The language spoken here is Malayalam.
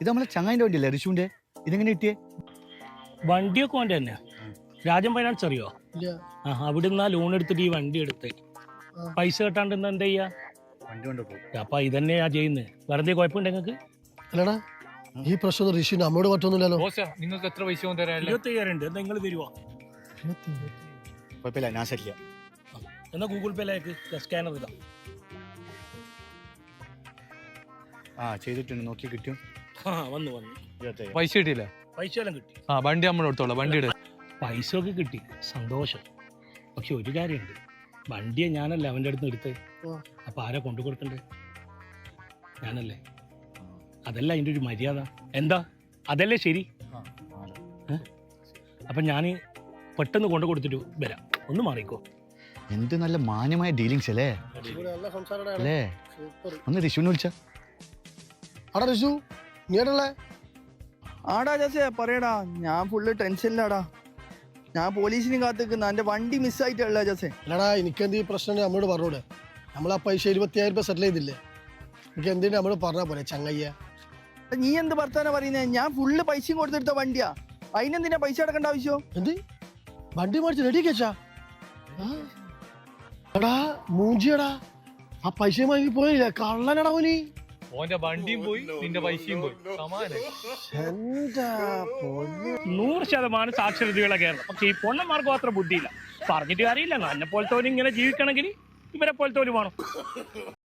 ഇത് നമ്മളെ വണ്ടി വണ്ടിയല്ലേ ഋഷുവിന്റെ ഇതെങ്ങനെ കിട്ടിയേ? വണ്ടിയൊക്കെ വേണ്ട തന്നെ. രാജൻ ഫൈനാൻസ് അറിയോ? ഇല്ല. ആ അവിടുന്ന് ലോൺ എടുത്തിട്ട് ഈ വണ്ടി എടുത്ത്. പൈസ കെട്ടാണ്ട് ഇന്ന് എന്താ ചെയ്യാ? വണ്ടി കൊണ്ടുപോകും അപ്പൊ ഇതന്നെയാ ചെയ്യുന്നത് വെറുതെ കുഴപ്പമുണ്ട് നിങ്ങൾക്ക്? അല്ലടാ ഈ പ്രശ്നം ഋഷി അമ്മയോട് പറ്റൊന്നുമില്ലല്ലോ. നിങ്ങൾക്ക് എത്ര പൈസ ഇരുപത്തയ്യായിരം എന്താ നിങ്ങൾ തരുവോ? കുഴപ്പമില്ല ഞാൻ ശരിയാ. എന്നാ ഗൂഗിൾ പേയിലേക്ക് സ്കാനർ ഇതാ. ആ ചെയ്തിട്ടുണ്ട്. നോക്കി കിട്ടും. ആ വന്നു വന്നു. ഇരുപത്തയ്യായിരം പൈസ കിട്ടിയില്ല? പൈസ എല്ലാം കിട്ടി. ആ വണ്ടി നമ്മൾ എടുത്തോളാം വണ്ടി എടു. പൈസ ഒക്കെ കിട്ടി. സന്തോഷം. പക്ഷെ ഒരു കാര്യമുണ്ട്. വണ്ടിയെ ഞാനല്ലേ അവന്റെ അടുത്ത് എടുത്ത്. അപ്പൊ ആരാ കൊണ്ടു കൊടുക്കണ്ടേ? ഞാനല്ലേ? അതല്ല അതിന്റെ ഒരു മര്യാദ. എന്താ? അതല്ലേ ശരി? അപ്പൊ ഞാൻ പെട്ടെന്ന് കൊണ്ടു കൊടുത്തിട്ട് വരാം. ഒന്ന് മാറിക്കോ. എന്ത് നല്ല മാന്യമായ ഡീലിങ്സ് അല്ലേ? അല്ലേ? സൂപ്പർ. ഒന്ന് ഋഷുവിനെ വിളിച്ച. ആടാ ഋഷു നീ എടല്ലേ ആടാ ജാസേ പറയടാ ഞാൻ ഫുള്ള് ടെൻഷനിലാടാ. ഞാൻ പോലീസിനെ കാത്തിക്കുന്ന എന്റെ വണ്ടി മിസ്സായിട്ടല്ലേ ജാസേ. അല്ലടാ എനിക്കെന്ത് ഈ പ്രശ്നം നമ്മളോട് പറഞ്ഞൂടെ. നമ്മൾ ആ പൈസ ഇരുപത്തിയായിരം രൂപ സെറ്റിൽ ചെയ്തില്ലേ? എനിക്ക് എന്തിനാ നമ്മൾ പറഞ്ഞാൽ പോലെ ചങ്ങയ്യ നീ എന്ത് വർത്താന പറയുന്നേ? ഞാൻ ഫുള്ള് പൈസയും കൊടുത്തെടുത്ത വണ്ടിയാ. അതിനെന്തിനാ പൈസ അടക്കേണ്ട ആവശ്യം? എന്ത്? വണ്ടി മേടിച്ച് റെഡി കേച്ചാ എടാ മൂഞ്ചിയടാ. ആ പൈസ വാങ്ങി പോയില്ലേ? കള്ളനടാ ഓനി ഓന്റെ വണ്ടിയും പോയി നിന്റെ പൈസയും പോയി. സമാനം നൂറ് ശതമാനം സാക്ഷരതയുള്ള കേരളം. പക്ഷെ ഈ പൊണ്ണന്മാർക്ക് മാത്രം ബുദ്ധിയില്ല. പറഞ്ഞിട്ട് കാര്യമില്ല. എന്നെ പോലത്തെ ഇങ്ങനെ ജീവിക്കണമെങ്കിൽ ഇവരെ പോലത്തെ വേണം.